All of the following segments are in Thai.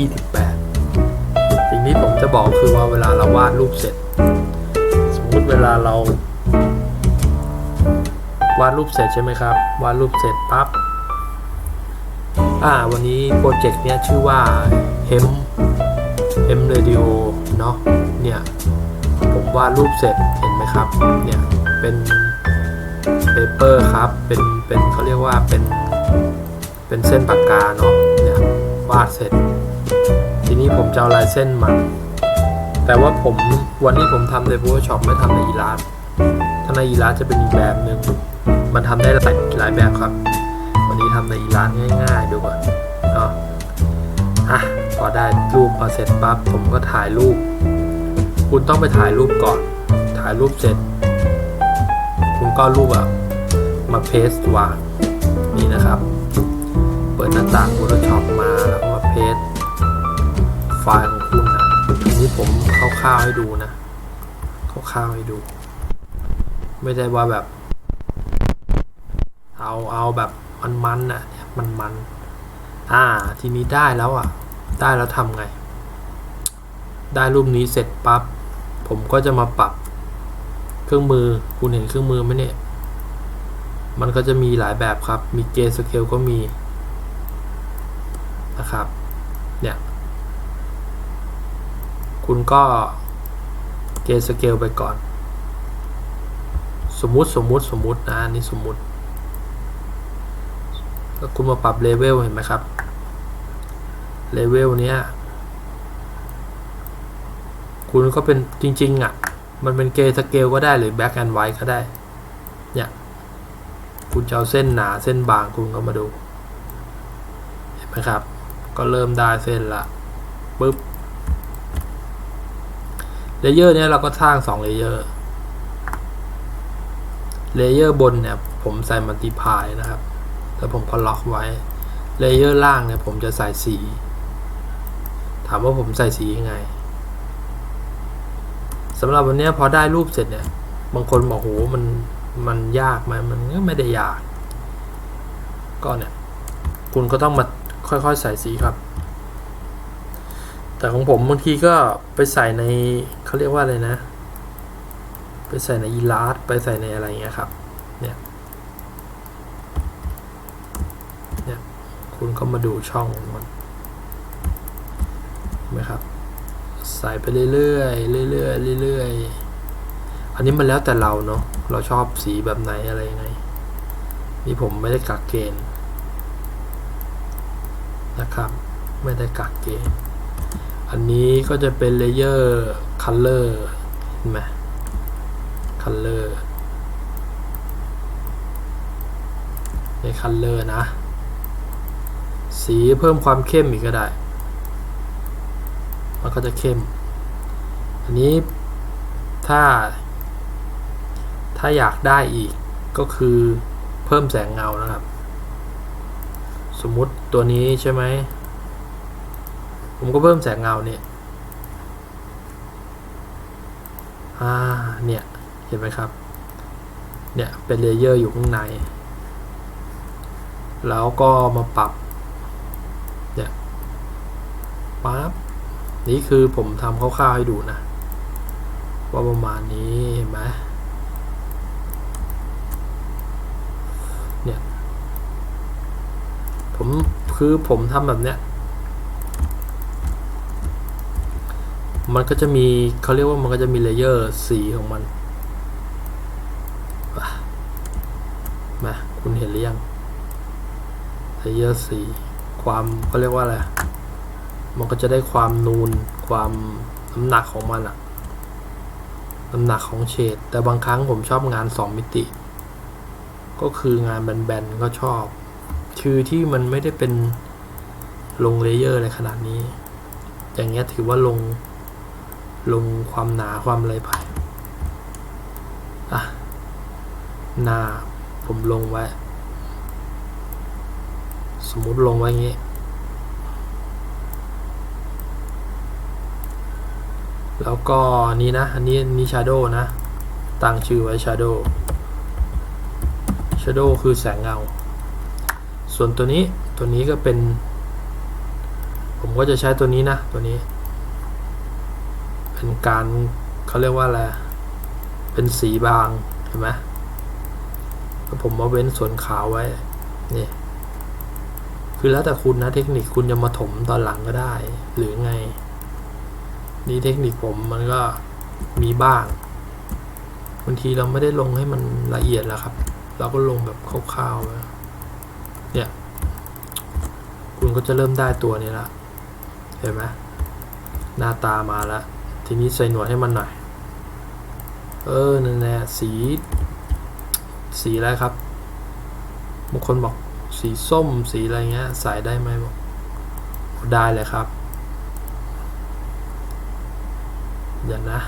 28สิ่งที่ผมจะบอกคือว่าเวลาเราวาดรูปเสร็จ สมมติเวลาเรา วาดรูปเสร็จใช่ไหมครับ วาดรูปเสร็จปั๊บอ่าวันนี้โปรเจกต์เนี้ยชื่อว่า Hem Hem Radio เนาะเนี่ยผมวาดรูปเสร็จเห็นไหมครับเนี่ยเป็นเปเปอร์ครับเป็นเป็นเขาเรียกว่าเป็นเป็นเส้นปากกาเนาะเนี่ยวาดเสร็จ ทีนี้ผมจะเอาลายเส้นมา แต่ว่าผมวันนี้ผมทำใน Photoshop ไม่ทำใน Illustrator ถ้าใน Illustrator จะเป็นอีกแบบหนึ่งมันทำได้หลายหลายแบบครับ วันนี้ทำใน Illustrator ง่ายๆดูก่อนเนาะอะพอได้รูปมาเสร็จปั๊บผมก็ถ่ายรูป คุณต้องไปถ่ายรูปก่อน ถ่ายรูปเสร็จ คุณก็รูปอะมาเพสต์วางนี่นะครับ เปิดหน้าต่าง Photoshop มาแล้วก็มาเพสต์ ไฟล์ของคุณนะอันนี้ผมคร่าวๆให้ดูนะคร่าวๆให้ดู ไม่ได้ว่าแบบ เอาเอาแบบมันๆน่ะเนี่ยมันๆอ่า ทีนี้ได้แล้วอะ ได้แล้วทำไง ได้รูปนี้เสร็จปั๊บ ผมก็จะมาปรับ เครื่องมือ คุณเห็นเครื่องมือไหมเนี่ย มันก็จะมีหลายแบบครับ มีเกสเกลก็มีนะครับ เนี่ย คุณก็เกสเกลไปก่อน สมมุติสมมุติสมมุตินะอันนี่สมมุติแล้วคุณมาปรับเลเวลเห็นไหมครับเลเวลเนี้ยคุณก็เป็นจริง ๆ อะ มันเป็นเกสเกลก็ได้หรือแบ็กแอนด์ไวท์ก็ได้ เนี่ย คุณจะเอาเส้นหนาเส้นบางคุณก็มาดู เห็นไหมครับ ก็เริ่มได้เส้นละปุ๊บ เลเยอร์เนี้ยเราก็สร้าง2เลเยอร์เลเยอร์บนเนี่ยผมใส่มัลติพายนะครับแล้วผมก็ล็อกไว้เลเยอร์ล่างเนี่ยผมจะใส่สี ถามว่าผมใส่สียังไงสำหรับวันนี้พอได้รูปเสร็จเนี่ย บางคนบอกโหมันมันยากไหมมันก็ไม่ได้ยาก ก็เนี่ย คุณก็ต้องมาค่อยๆใส่สีครับ แต่ของผมบางทีก็ไปใส่ในเขาเรียกว่าอะไรนะ ไปใส่ในอีลาสไปใส่ในอะไรเงี้ยครับ เนี่ย เนี่ย คุณก็มาดูช่องของมันเห็นไหมครับ ใส่ไปเรื่อยๆเรื่อยๆเรื่อยๆ อันนี้มันแล้วแต่เราเนาะ เราชอบสีแบบไหนอะไรยังไง นี่ผมไม่ได้กักเกณฑ์นะครับ ไม่ได้กักเกณฑ์ อันนี้ก็จะเป็นเลเยอร์คัลเลอร์เห็นไหมคัลเลอร์ในคัลเลอร์นะ สีเพิ่มความเข้มอีกก็ได้ มันก็จะเข้ม อันนี้ถ้า ถ้าอยากได้อีกก็คือเพิ่มแสงเงานะครับ สมมุติตัวนี้ใช่ไหม ผมก็เพิ่มแสงเงาเนี่ยอ่าเนี่ยเห็นไหมครับ เนี่ยเป็นเลเยอร์อยู่ข้างใน แล้วก็มาปรับเนี่ยปั๊บนี่คือผมทำคร่าวๆให้ดูนะ ว่าประมาณนี้เห็นไหมเนี่ยผมคือผมทำแบบเนี้ย มันก็จะมีเขาเรียกว่ามันก็จะมีเลเยอร์สีของมันอะมาคุณเห็นหรือยังเลเยอร์สีความเขาเรียกว่าอะไรมันก็จะได้ความนูนความน้ำหนักของมันอะน้ำหนักของเฉดแต่บางครั้งผมชอบงาน 2 มิติ ก็คืองานแบนๆก็ชอบ คือที่มันไม่ได้เป็นลงเลเยอร์อะไรขนาดนี้ อย่างเงี้ยถือว่าลง ลงความหนาความอะไรไปอะหน้าผมลงไว้ สมมติลงไว้อย่างงี้แล้วก็นี้นะ อันนี้นี่ shadow นะ ตั้งชื่อไว้ shadow shadow คือแสงเงา ส่วนตัวนี้ ตัวนี้ก็เป็น ผมก็จะใช้ตัวนี้นะ ตัวนี้ เป็นการเขาเรียกว่าอะไรเป็นสีบางเห็นไหมแล้วผมมาเว้นส่วนขาวไว้นี่คือแล้วแต่คุณนะเทคนิคคุณจะมาถมตอนหลังก็ได้ หรือไง นี่เทคนิคผมมันก็มีบ้างบางทีเราไม่ได้ลงให้มันละเอียดแล้วครับ เราก็ลงแบบคร่าวๆเนี่ย คุณก็จะเริ่มได้ตัวนี้ละเห็นไหมหน้าตามาแล้ว ทีนี้ใส่หนวดให้มันหน่อย เออนั่นแหละสี สีอะไรครับบางคนบอกสีส้มสีอะไรเงี้ยใส่ได้ไหมบอกได้เลยครับ เดี๋ยวนะ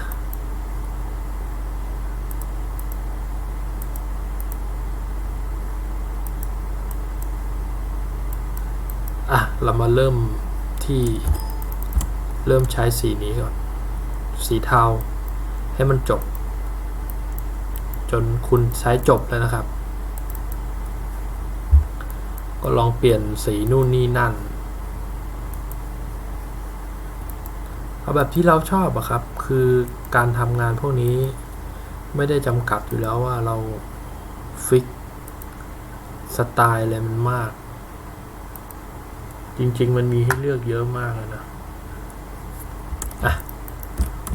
อะ เรามาเริ่มที่เริ่มใช้สีนี้ก่อน สีเทา ให้มันจบ จนคุณใช้จบแล้วนะครับ ก็ลองเปลี่ยนสีนู่นนี่นั่น เอาแบบที่เราชอบอะครับ คือการทำงานพวกนี้ไม่ได้จำกัดอยู่แล้วว่าเราฟิกสไตล์อะไรมันมาก จริง ๆ มันมีให้เลือกเยอะมากเลยนะ อะ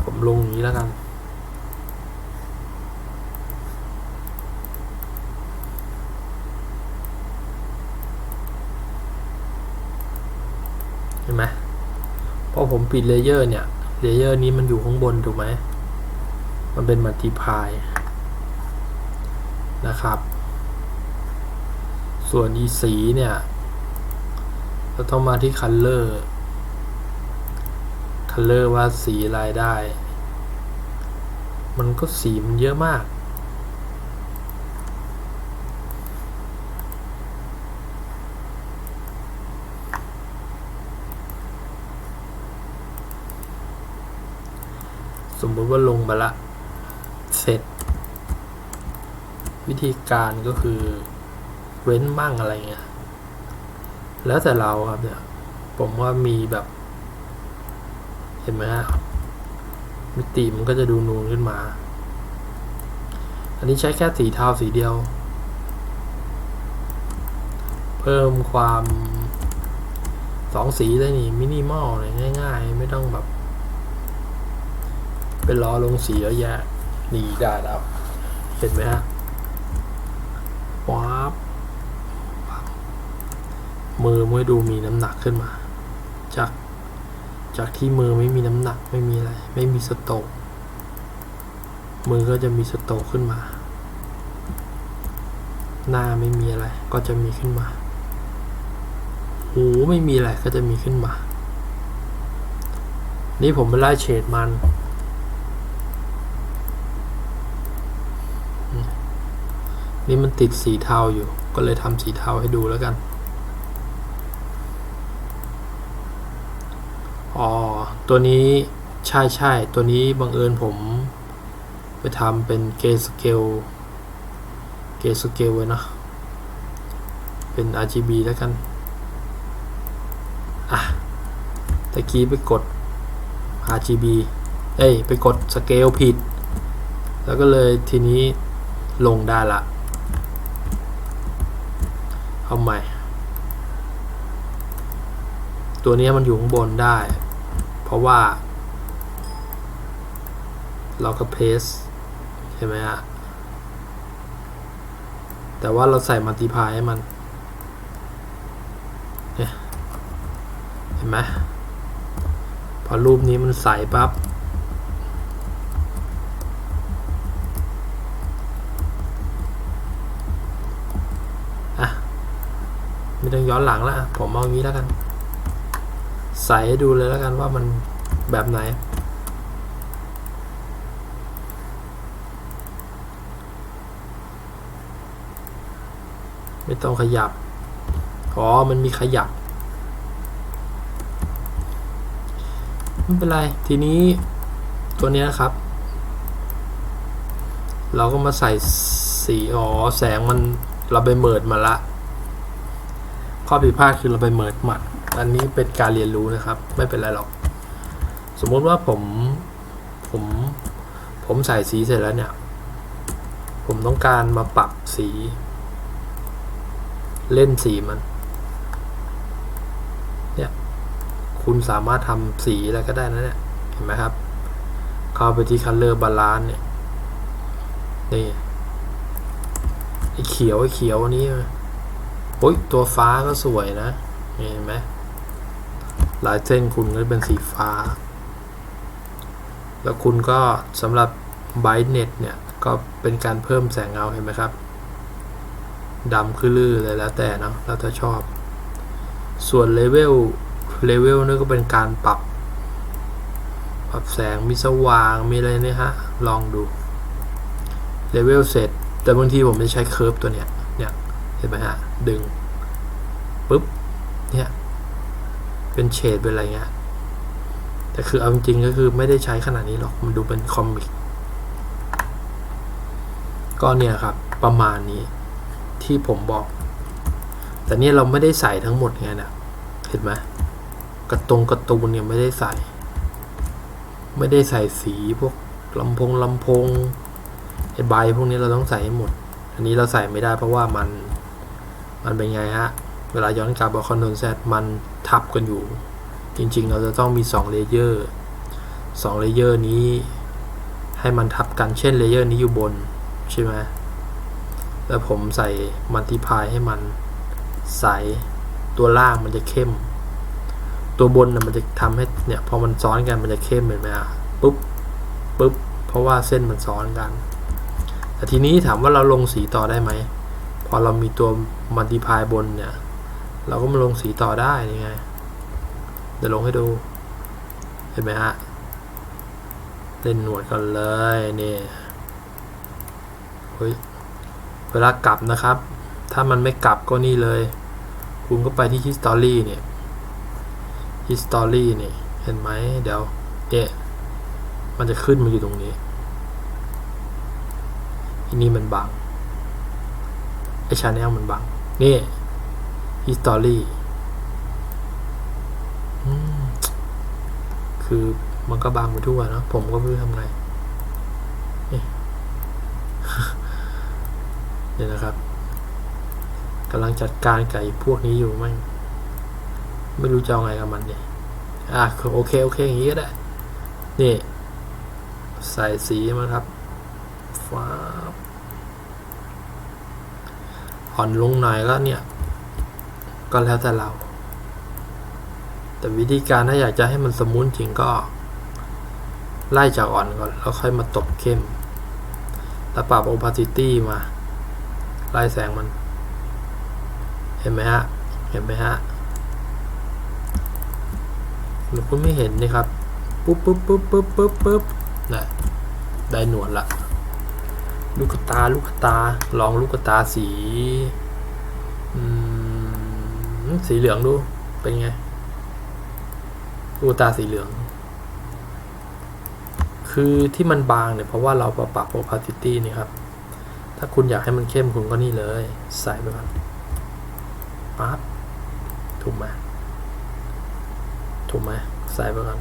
ผม ลงอย่างนี้แล้วกัน เห็นไหมพอผมปิดเลเยอร์เนี่ย เลเยอร์นี้มันอยู่ข้างบนถูกไหม มันเป็นมัลติพายนะครับ ส่วนอีสีเนี่ยเราต้องมาที่ color color ว่าสีอะไรได้ มันก็สีมันเยอะมากสมมติว่าลงมาละ เสร็จ วิธีการก็คือเว้นมั่งอะไรเงี้ย แล้วแต่เราครับเนี่ย ผมว่ามีแบบ เห็นไหมฮะ มิติมันก็จะดูนูนขึ้นมา อันนี้ใช้แค่สีเทาสีเดียว เพิ่มความสองสีได้นี่มินิมอลเลยง่าย ๆ ไม่ต้องแบบ เป็นล้อลงสีเยอะแยะ นี่ได้แล้วเห็นไหมฮะว้าบมือไม่ดูมีน้ำหนักขึ้นมา จากที่มือไม่มีน้ำหนักไม่มีอะไร ไม่มีสโตกมือก็จะมีสโตกขึ้นมา หน้าไม่มีอะไร ก็จะมีขึ้นมา หูไม่มีอะไรก็จะมีขึ้นมา นี่ผมไปไล่เฉดมันนี่มันติดสีเทาอยู่ ก็เลยทำสีเทาให้ดูแล้วกัน อ๋อ ตัวนี้ใช่ใช่ตัวนี้บังเอิญผม ไปทำเป็นเกสเกลเกสเกลไว้นะเป็น RGB แล้วกัน อะตะกี้ไปกด RGB เอ้ย ไปกดสเกลผิด แล้วก็เลยทีนี้ลงได้ละ เอาใหม่ ตัวนี้มันอยู่ข้างบนได้ เพราะว่า เราก็เพสใช่ไหมฮะแต่ว่าเราใส่มัลติพายให้มันเนี่ยเห็นไหมพอรูปนี้มันใสปั๊บอะไม่ต้องย้อนหลังแล้วผมเอางี้แล้วกัน ใส่ให้ดูเลยแล้วกันว่ามันแบบไหน ไม่ต้องขยับ อ๋อ มันมีขยับ ไม่เป็นไร ทีนี้ตัวนี้นะครับ เราก็มาใส่สีอ๋อ แสงมันเราไปเมิดมาละ ข้อผิดพลาดคือเราไปเมิดหมัด อันนี้เป็นการเรียนรู้นะครับ ไม่เป็นไรหรอก สมมติว่าผมผมผมใส่สีเสร็จแล้วเนี่ย ผมต้องการมาปรับสี เล่นสีมัน เนี่ย คุณสามารถทำสีอะไรก็ได้นะเนี่ย เห็นไหมครับ เข้าไปที่ color balance เนี่ย นี่ไอเขียวไอเขียวอันนี้โอ้ยตัวฟ้าก็สวยนะ เห็นไหม ลายเส้นคุณก็เป็นสีฟ้า แล้วคุณก็สำหรับ b r i g h t n e s เนี่ย ก็เป็นการเพิ่มแสงเงาเห็นไหมครับดำคือลือเลยแล้วแต่เนาะแล้วแต่ชอบ ส่วนเลเวลเลเวลนี่ก็เป็นการปรับปรับแสงมีสว่างมีอะไรเนี่ยฮะ ลองดูเลเวลเสร็จ แต่บางทีผมจะใช้เคอร์ฟตัวเนี้ยเนี่ยเห็นไหมฮะ ดึงปุ๊บ เป็นเฉดเป็นอะไรเงี้ยแต่คือเอาจริงๆก็คือไม่ได้ใช้ขนาดนี้หรอกมันดูเป็นคอมิกก็เนี่ยครับประมาณนี้ที่ผมบอก แต่เนี่ยเราไม่ได้ใส่ทั้งหมดไงนะเห็นไหมกระตรงกระตูนเนี่ยไม่ได้ใส่ ไม่ได้ใส่สีพวกลำโพงลำโพงไอใบพวกนี้เราต้องใส่ให้หมด อันนี้เราใส่ไม่ได้เพราะว่ามันมันเป็นไงฮะ เวลาย้อนกลับเอาคอนโทรลแซมันทับกันอยู่ จริงๆ เราจะต้องมี2เลเยอร์2เลเยอร์นี้ให้มันทับกันเช่นเลเยอร์นี้อยู่บนใช่ไหมแล้วผมใส่มัลติพายให้มันใสตัวล่างมันจะเข้ม ตัวบนนะมันจะทำให้เนี่ยพอมันซ้อนกันมันจะเข้มเห็นไหมฮะปุ๊บปุ๊บเพราะว่าเส้นมันซ้อนกัน แต่ทีนี้ถามว่าเราลงสีต่อได้ไหมพอเรามีตัวมัลติพายบนเนี่ย เราก็มาลงสีต่อได้นี่ไงเดี๋ยวลงให้ดูเห็นไหมฮะเล่นหนวดกันเลยนี่เฮ้ยเวลากลับนะครับ ถ้ามันไม่กลับก็นี่เลยคุณก็ไปที่ history เนี่ย history เนี่ยเห็นไหมเดี๋ยวเอ๊ะมันจะขึ้นมาอยู่ตรงนี้อันนี้มันบังไอชาแนลมันบังนี่ history อืมคือมันก็บางไปทั่วเนอะผมก็ไม่รู้ทำไงเนี่ยนะครับกำลังจัดการกับไอ้พวกนี้อยู่ไม่ไม่รู้จะเอาไงกับมันเนี่ยอะโอเค โอเค อย่างนี้ก็ได้ นี่ ใส่สีมาครับฟ้าบอ่อนลงหน่อยก็เนี่ย ก็แล้วแต่เรา แต่วิธีการถ้าอยากจะให้มันสมูทจริงก็ ไล่จากอ่อนก่อน แล้วค่อยมาตบเข้ม แล้วปรับ opacity มา ไล่แสงมัน เห็นไหมฮะ เห็นไหมฮะหรือคุณไม่เห็นนี่ครับ ปุ๊บปุ๊บปุ๊บปุ๊บปุ๊บปุ๊บนะได้หนวดละ ลูกตา ลูกตา ลองลูกตาสี สีเหลืองดู เป็นไงลูตาสีเหลือง คือที่มันบางเนี่ย เพราะว่าเราปรับ opacity นี่ครับ ถ้าคุณอยากให้มันเข้มคุณก็นี่เลย ใส่ไปก่อนปั๊บถูกไหมถูกไหมใส่ไปก่อน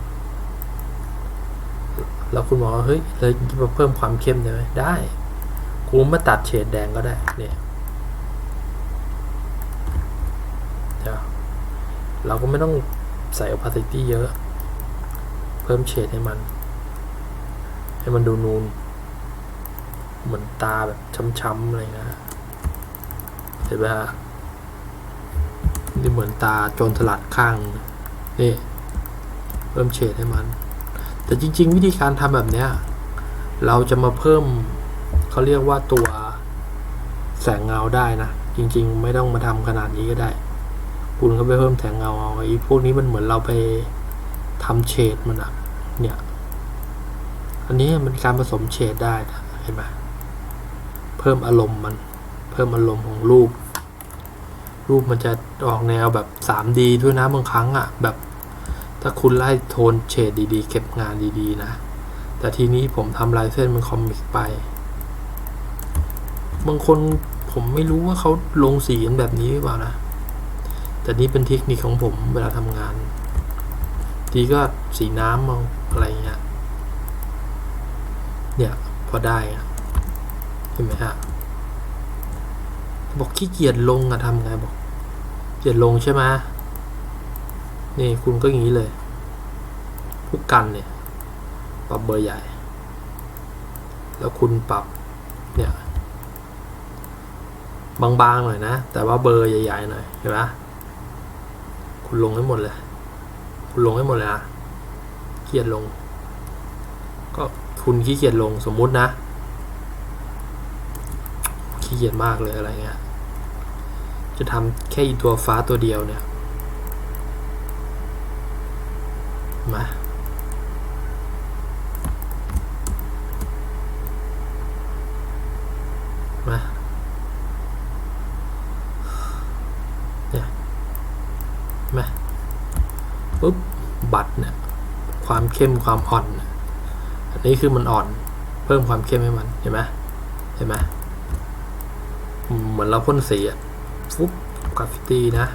แล้วคุณบอกว่าเฮ้ยเลยเพิ่มความเข้มได้ไหมได้ คุณมาตัดเฉดแดงก็ได้เนี่ยเดี๋ยว เราก็ไม่ต้องใส่ opacity เยอะ เพิ่มเฉดให้มัน ให้มันดูนูน เหมือนตาแบบช้ำๆอะไรนะเห็นไหมฮะนี่เหมือนตาโจรสลัดข้าง นี่ เพิ่มเฉดให้มัน แต่จริง ๆ วิธีการทำแบบเนี้ย เราจะมาเพิ่มเขาเรียกว่าตัวแสงเงาได้นะ จริง ๆ ไม่ต้องมาทำขนาดนี้ก็ได้ คุณก็ไปเพิ่มแสงเงาเอาไอ้พวกนี้มันเหมือนเราไปทำเฉดมันอะเนี่ย อันนี้มันการผสมเฉดได้นะเห็นไหมเพิ่มอารมณ์มัน เพิ่มอารมณ์ของรูป รูปมันจะออกแนวแบบ 3D ด้วยนะบางครั้งอะ่ะแบบ ถ้าคุณไล่โทนเฉดดีๆ เก็บงานดีๆนะ แต่ทีนี้ผมทำลายเส้นมันคอมิกไป บางคนผมไม่รู้ว่าเขาลงสีกันแบบนี้หรือเปล่านะ แต่นี่เป็นเทคนิคของผมเวลาทำงาน ทีก็สีน้ำเอาอะไรเงี้ย เนี่ยพอได้เห็นไหมฮะ บอกขี้เกียจลงอะทำไงบอกเกียจลงใช่ไหมนี่คุณก็อย่างนี้เลยผู้กันเนี่ยปรับเบอร์ใหญ่ แล้วคุณปรับเนี่ยบางๆหน่อยนะ แต่ว่าเบอร์ใหญ่ๆหน่อยเห็นไหม คุณลงให้หมดเลย คุณลงให้หมดเลยนะเกียดลง ก็คุณขี้เกียจลงสมมุตินะขี้เกียจมากเลยอะไรเงี้ย จะทำแค่อีตัวฟ้าตัวเดียวเนี่ย มามา เนี่ยมาปุ๊บ บัตรเนี่ย ความ เข้มความอ่อน อันนี้คือมันอ่อน เพิ่มความเข้มให้มัน เห็นไหมเห็นไหมเหมือนเราพ่นสีอะฟุ๊บกราฟฟิตี้นะ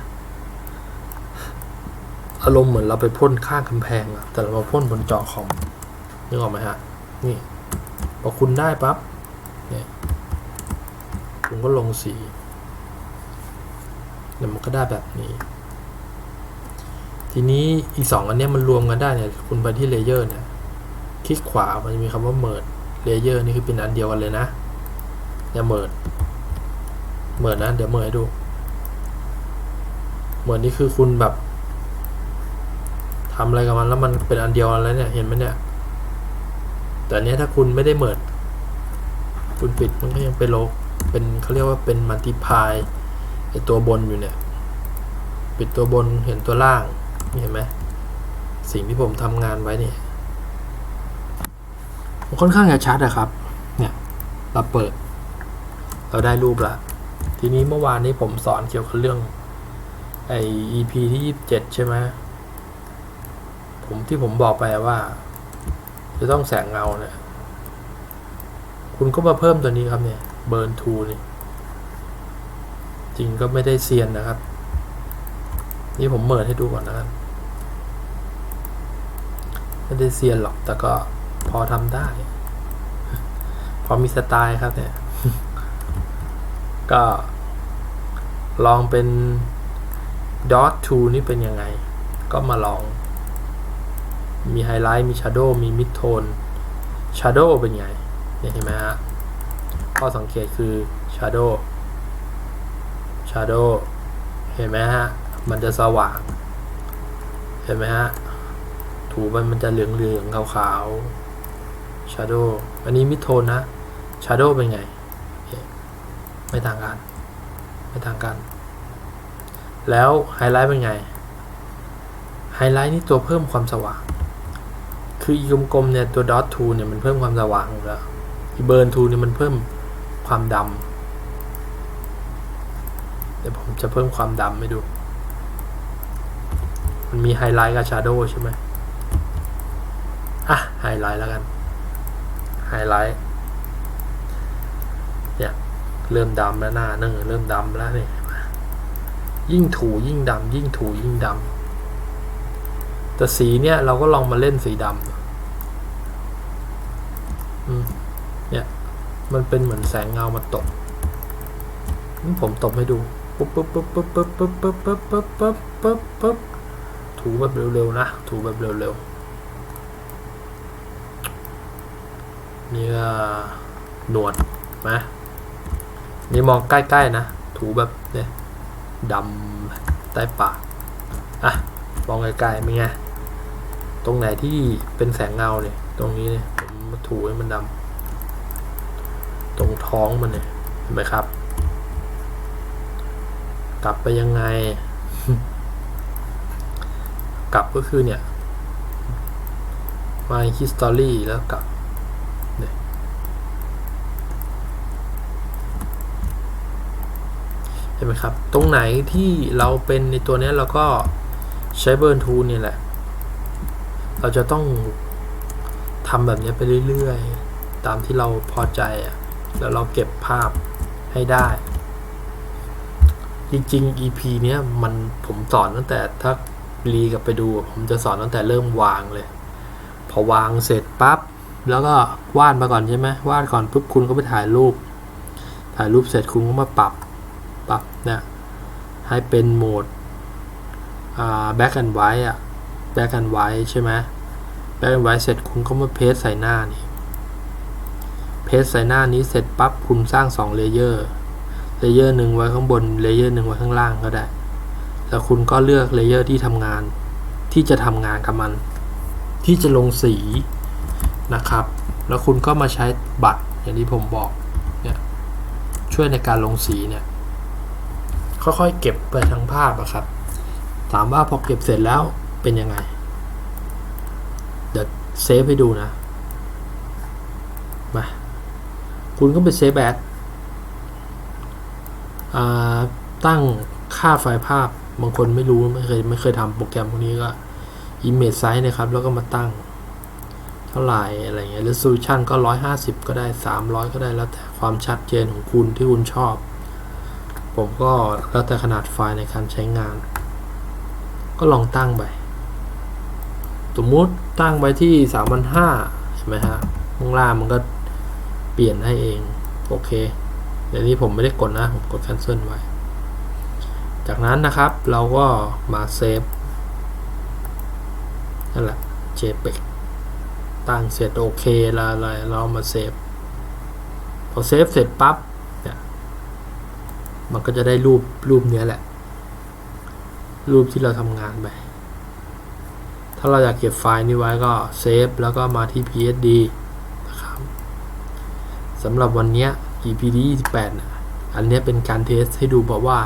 อารมณ์เหมือนเราไปพ่นข้างกำแพงอะแต่เรามาพ่นบนจอคอมนึกออกไหมฮะ นี่ พอคุณได้ปั๊บ เนี่ย คุณก็ลงสีเนี่ยมันก็ได้แบบนี้ ทีนี้อีกสองอันนี้มันรวมกันได้เนี่ยคุณไปที่เลเยอร์เนี่ยคลิกขวา มันจะมีคำว่า merge layer นี่คือเป็นอันเดียวกันเลยนะอย่า merge merge นะ เดี๋ยว merge ให้ดูเหมือนนี่คือคุณแบบทำอะไรกับมันแล้วมันเป็นอันเดียวกันแล้วเนี่ย เห็นไหมเนี่ย แต่เนี้ยถ้าคุณไม่ได้ merge คุณปิดมันก็ยังเป็นโลเป็นเขาเรียกว่าเป็น multiply ไอตัวบนอยู่เนี่ย ปิดตัวบนเห็นตัวล่าง เห็นไหมสิ่งที่ผมทำงานไว้เนี่ยค่อนข้างจะชัดอะครับ เนี่ยเราเปิด เราได้รูปละทีนี้เมื่อวานนี้ผมสอนเกี่ยวกับเรื่องไอ EP ที่ยี่สิบเจ็ดใช่ไหมผมที่ผมบอกไปว่า จะต้องแสงเงาเนี่ย คุณก็มาเพิ่มตัวนี้ครับเนี่ยเบิร์นทูนี่จริงก็ไม่ได้เซียนนะครับ นี่ผมเมิดให้ดูก่อนนะครับ ไม่ได้เซียนหรอก แต่ก็พอทำได้ พอมีสไตล์ครับเนี่ย ก็ลองเป็น dot to นี่เป็นยังไง ก็มาลอง มีไฮไลท์ มี shadow มี mid tone shadow เป็นไงเนี่ยเห็นไหมฮะ ข้อสังเกตคือ shadow shadow เห็นไหมฮะ มันจะสว่าง เห็นไหมฮะ ถูมันมันจะเหลืองเหลืองๆขาวๆ shadow อันนี้มิดโทนนะ shadow เป็นไง ไม่ต่างกัน ไม่ต่างกัน แล้วไฮไลท์เป็นไง ไฮไลท์นี่ตัวเพิ่มความสว่าง คืออีกลมๆเนี่ยตัว dot to เนี่ยมันเพิ่มความสว่างอยู่แล้วอีเบิร์น to เนี่ยมันเพิ่มความดำเดี๋ยวผมจะเพิ่มความดำให้ดู มันมีไฮไลท์กับชาร์โดใช่ไหม อะไฮไลท์แล้วกันไฮไลท์เนี่ยเริ่มดำแล้วหน้าเนอเริ่มดำแล้วเนี่ยยิ่งถูยิ่งดำยิ่งถูยิ่งดำแต่สีเนี่ยเราก็ลองมาเล่นสีดำเนี่ยมันเป็นเหมือนแสงเงามาตกนี่ผมตบให้ดูปุ๊บปุ๊บปุ๊บปุ๊บปุ๊บปุ๊บปุ๊บปุ๊บปุ๊บปุ๊บปุ๊บปุ๊บถูแบบเร็วๆนะถูแบบเร็วๆ นี่ก็หนวดนะนี่มองใกล้ๆนะ ถูแบบเนี่ยดำใต้ปากอะ มองไกลๆเป็นไง ตรงไหนที่เป็นแสงเงาเนี่ย ตรงนี้เนี่ยผมถูให้มันดำ ตรงท้องมันเนี่ย เห็นไหมครับ กลับไปยังไง กลับก็คือเนี่ย my history แล้วกลับเนี่ยเห็นไหมครับ ตรงไหนที่เราเป็นในตัวนี้เราก็ใช้เบิร์นทูนี่แหละ เราจะต้องทำแบบนี้ไปเรื่อยๆ ตามที่เราพอใจอะแล้วเราเก็บภาพให้ได้ จริงๆ EP เนี้ยมันผมสอนตั้งแต่ถ้ารีกลับไปดู ผมจะสอนตั้งแต่เริ่มวางเลย พอวางเสร็จปั๊บแล้วก็วาดมาก่อนใช่ไหมวาดก่อนปุ๊บคุณก็ไปถ่ายรูป ถ่ายรูปเสร็จคุณก็มาปรับ ปรับนี่ยให้เป็นโหมดอ่า back and white อะ back and white ใช่ไหม back and white เสร็จคุณก็มาเพสใส่หน้านี่เพสใส่หน้านี้เสร็จปั๊บคุณสร้าง2เลเยอร์เลเยอร์หนึ่งไว้ข้างบนเลเยอร์หนึ่งไว้ข้างล่างก็ได้ แล้วคุณก็เลือกเลเยอร์ที่ทำงาน ที่จะทำงานกับมัน ที่จะลงสีนะครับ แล้วคุณก็มาใช้บัตรอย่างที่ผมบอกเนี่ยช่วยในการลงสีเนี่ย ค่อยๆ เก็บไปทั้งภาพอะครับ ถามว่าพอเก็บเสร็จแล้วเป็นยังไง เดี๋ยวเซฟให้ดูนะ มา คุณก็ไปเซฟแบดตั้งค่าไฟล์ภาพ บางคนไม่รู้ไม่เคยไม่เคยทำโปรแกรมพวกนี้ก็ image size นะครับ แล้วก็มาตั้งเท่าไหร่อะไรเงี้ย resolution ก็ 150 ก็ได้ 300 ก็ได้แล้วแต่ความชัดเจนของคุณที่คุณชอบ ผมก็แล้วแต่ขนาดไฟล์ในการใช้งาน ก็ลองตั้งไปสมมติตั้งไปที่3,500ใช่ไหมฮะข้างล่างมันก็เปลี่ยนให้เอง โอเค เดี๋ยวนี้ผมไม่ได้กดนะ ผมกด cancel ไว้ จากนั้นนะครับเราก็มาเซฟนั่นแหละ JPEG ตั้งเสร็จโอเคแล้วอะไรเรามาเซฟ พอเซฟเสร็จปั๊บ มันก็จะได้รูปรูปเนี้ยแหละ รูปที่เราทำงานไป ถ้าเราอยากเก็บไฟล์นี้ไว้ก็เซฟแล้วก็มาที่ PSD นะครับสำหรับวันนี้ EPD 28นะอันนี้เป็นการเทสให้ดูบอกว่า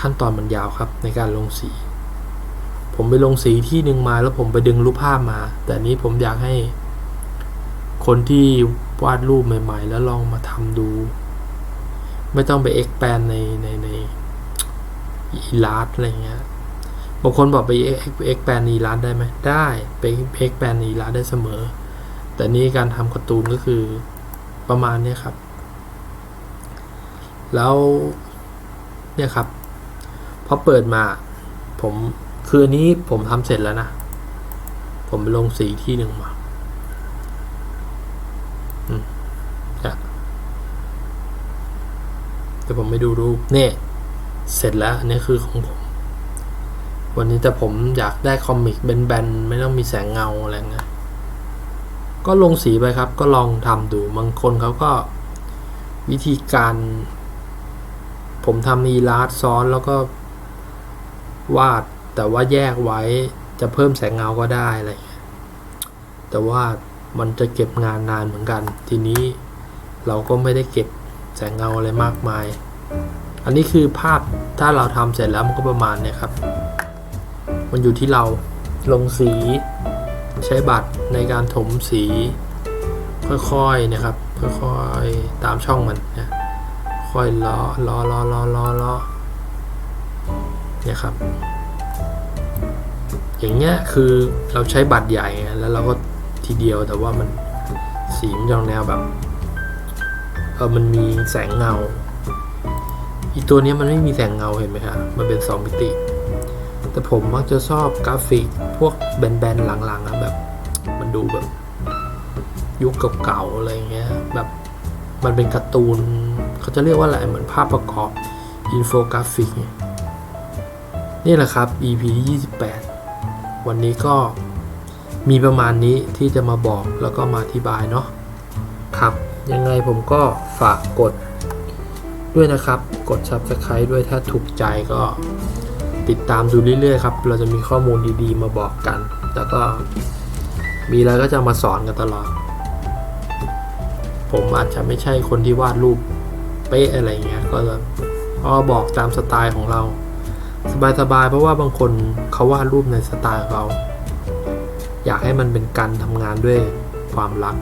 ขั้นตอนมันยาวครับในการลงสี ผมไปลงสีที่หนึ่งมาแล้วผมไปดึงรูปภาพมา แต่นี้ผมอยากให้คนที่วาดรูปใหม่ ๆ แล้วลองมาทำดู ไม่ต้องไป expand ในในในอีลาสอะไรเงี้ยบางคนบอกไป expand อีลาสได้ไหมได้ไป expand อีลาสได้เสมอ แต่นี่การทำการ์ตูนก็คือประมาณนี้ครับ แล้วเนี่ยครับพอเปิดมาผมคืออันนี้ผมทำเสร็จแล้วนะ ผมไปลงสีที่หนึ่งมา อืมจะ แต่ผมไม่ดูรูปเนี่ยเสร็จแล้วนนี้คือของผม วันนี้แต่ผมอยากได้คอมิกแบนๆไม่ต้องมีแสงเงาอะไรเงี้ยก็ลงสีไปครับ ก็ลองทำดูบางคนเขาก็วิธีการ ผมทำอีลาสซ้อนแล้วก็วาดแต่ว่าแยกไว้จะเพิ่มแสงเงาก็ได้อะไรเงี้ยแต่ว่ามันจะเก็บงานนานเหมือนกัน ทีนี้เราก็ไม่ได้เก็บ แสงเงาอะไรมากมาย อันนี้คือภาพถ้าเราทำเสร็จแล้วมันก็ประมาณเนี่ยครับ มันอยู่ที่เราลงสี ใช้บัตรในการถมสี ค่อยๆนะครับ ค่อยๆตามช่องมันนะค่อยล้อล้อล้อล้อล้อล้อเนี่ยครับ อย่างเงี้ยคือเราใช้บัตรใหญ่แล้วเราก็ทีเดียวแต่ว่ามันสีมันจะแนวแบบ เออมันมีแสงเงา อีตัวนี้มันไม่มีแสงเงาเห็นไหมครับมันเป็นสองมิติ แต่ผมมักจะชอบกราฟิกพวกแบนๆหลังๆอะแบบ มันดูแบบ ยุคเก่าๆอะไรเงี้ยแบบมันเป็นการ์ตูนเขาจะเรียกว่าอะไรเหมือนภาพประกอบอินโฟกราฟิกเนี่ยนี่แหละครับ EP ที่28 วันนี้ก็มีประมาณนี้ที่จะมาบอกแล้วก็มาอธิบายเนาะครับ ยังไงผมก็ ฝากกดด้วยนะครับ กด Subscribe ด้วยถ้าถูกใจก็ติดตามดูเรื่อยๆครับ เราจะมีข้อมูลดีๆมาบอกกัน แล้วก็มีอะไรก็จะมาสอนกันตลอด ผมอาจจะไม่ใช่คนที่วาดรูปเป๊ะอะไรเงี้ย ก็จะก็บอกตามสไตล์ของเรา สบายๆ เพราะว่าบางคนเขาวาดรูปในสไตล์เขาอยากให้มันเป็นการทำงานด้วยความรัก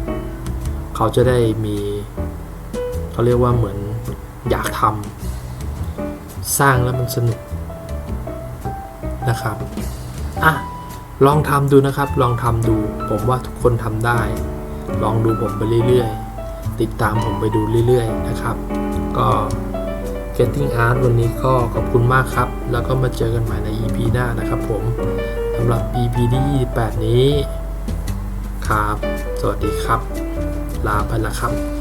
เขาจะได้มี เขาเรียกว่าเหมือนอยากทำสร้างแล้วมันสนุกนะครับอะลองทำดูนะครับ ลองทำดู ผมว่าทุกคนทำได้ ลองดูผมไปเรื่อยๆ ติดตามผมไปดูเรื่อยๆ นะครับ ก็ Getting Art วันนี้ก็ขอบคุณมากครับ แล้วก็มาเจอกันใหม่ใน EP หน้านะครับผมสำหรับ EP ที่ 28 นี้ ครับ สวัสดีครับ ลาไปละครับ